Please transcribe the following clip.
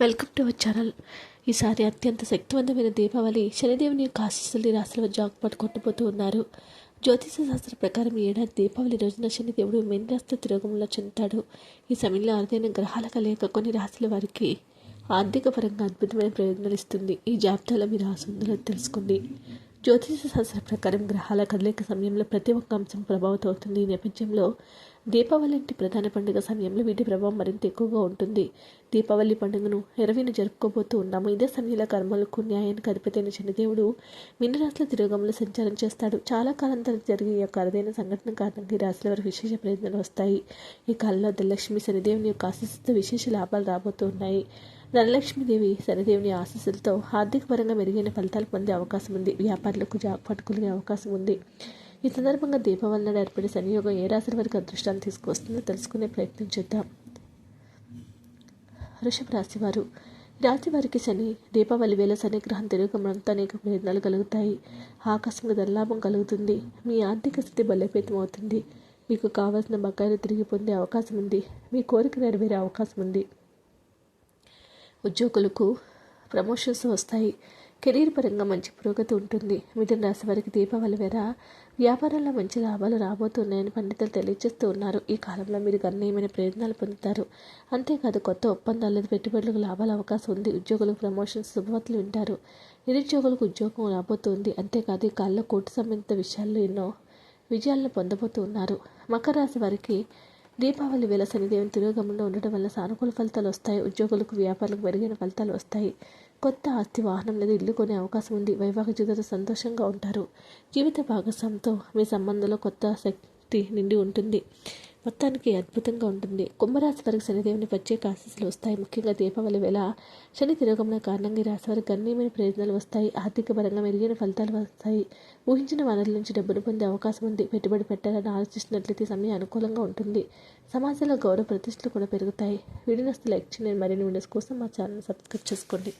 Welcome to our channel. ఈసారి అత్యంత శక్తివంతమైన దీపావళి శనిదేవుని యొక్క ఆశీస్సుల్ని రాశుల జాగ్పాటు కొట్టబోతూ ఉన్నారు. జ్యోతిష శాస్త్ర ప్రకారం ఈ ఏడాది దీపావళి రోజున శనిదేవుడు మెన్రాస్త తిరోగంలో చెందుతాడు. ఈ సమయంలో అరుదైన గ్రహాల కలయిక కొన్ని రాశుల వారికి ఆర్థిక పరంగా అద్భుతమైన ప్రయోజనాలు ఇస్తుంది. ఈ జాబితాలో మీరు రాసి తెలుసుకుంది. తెలుసుకోండి జ్యోతిష శాస్త్ర ప్రకారం గ్రహాల కదలిక సమయంలో ప్రతి ఒక్క అంశం ప్రభావితం అవుతుంది ఈ నేపథ్యంలో దీపావళి ప్రధాన పండుగ సమయంలో వీటి ప్రభావం మరింత ఎక్కువగా ఉంటుంది. దీపావళి పండుగను ఇరవైన జరుపుకోబోతూ ఉన్నాము. ఇదే సమయంలో కర్మలకు న్యాయానికి అధిపతైన శనిదేవుడు మిన్నరాశుల తిరోగంలో సంచారం చేస్తాడు. చాలా కాలం తర్వాత జరిగే ఈ యొక్క అరుదైన సంఘటన కారణంగా ఈ రాశుల వారికి విశేష ప్రయత్నాలు వస్తాయి. ఈ కాలంలో ధనలక్ష్మి శనిదేవుని యొక్క ఆశిస్తూ విశేష లాభాలు రాబోతున్నాయి. ధనలక్ష్మీదేవి శనిదేవుని ఆశీస్సులతో ఆర్థికపరంగా మెరుగైన ఫలితాలు పొందే అవకాశం ఉంది. వ్యాపారులకు జాక్పాట్ కలిగే అవకాశం ఉంది. ఈ సందర్భంగా దీపావళి నాడు ఏర్పడే సంయోగం ఏ రాశుల వరకు అదృష్టాన్ని తీసుకువస్తుందో తెలుసుకునే ప్రయత్నం చేద్దాం. వృషభ రాశివారు వారు. వారికి శని దీపావళి వేళ శని గ్రహం తిరుగుమడంతో అనేక ప్రయత్నాలు కలుగుతాయి. ఆకస్మిక ధనలాభం కలుగుతుంది. మీ ఆర్థిక స్థితి బలోపేతం అవుతుంది. మీకు కావలసిన బకాయిలు తిరిగి పొందే అవకాశం ఉంది. మీ కోరిక నెరవేరే అవకాశం ఉంది. ఉద్యోగులకు ప్రమోషన్స్ వస్తాయి. కెరీర్ పరంగా మంచి పురోగతి ఉంటుంది. మిథున రాశి వారికి దీపావళి వేళ వ్యాపారంలో మంచి లాభాలు రాబోతున్నాయని పండితులు తెలియజేస్తూ ఉన్నారు. ఈ కాలంలో మీరు గణనీయమైన ప్రయోజనాలు పొందుతారు. అంతేకాదు కొత్త ఒప్పందాలు లేదా పెట్టుబడులకు లాభాల అవకాశం ఉంది. ఉద్యోగులకు ప్రమోషన్స్ శుభవార్తలు వింటారు. నిరుద్యోగులకు ఉద్యోగం రాబోతుంది. అంతేకాదు ఈ కాలంలో కోర్టు సంబంధిత విషయాల్లో ఎన్నో విజయాలను పొందబోతూ ఉన్నారు మకర రాశి వారికి దీపావళి వేళ శనిదేవుని తిరోగమనంలో ఉండటం వల్ల సానుకూల ఫలితాలు వస్తాయి. ఉద్యోగులకు వ్యాపారులకు మెరుగైన ఫలితాలు వస్తాయి. కొత్త ఆస్తి వాహనం లేదా ఇల్లు కొనే అవకాశం ఉంది. వైవాహిక జీవితంలో సంతోషంగా ఉంటారు. జీవిత భాగస్వామితో మీ సంబంధంలో కొత్త శక్తి శక్తి నిండి ఉంటుంది. మొత్తానికి అద్భుతంగా ఉంటుంది. కుంభరాశి వారికి శనిదేవుని ప్రత్యేక ఆశీస్సులు వస్తాయి. ముఖ్యంగా దీపావళి వేళ శని తిరోగమన కారణంగా ఈ రాశి వారికి గణనీయమైన ప్రయోజనాలు వస్తాయి. ఆర్థిక పరంగా మెరుగైన ఫలితాలు వస్తాయి. ఊహించిన వనరుల నుంచి డబ్బును పొందే అవకాశం ఉంది. పెట్టుబడి పెట్టాలని ఆలోచిస్తున్నట్లయితే సమయం అనుకూలంగా ఉంటుంది. సమాజంలో గౌరవ ప్రతిష్టలు కూడా పెరుగుతాయి. వీడియోస్ లైక్ చేయండి. మరిన్ని వీడియోస్ కోసం మా ఛానల్ సబ్స్క్రైబ్ చేసుకోండి.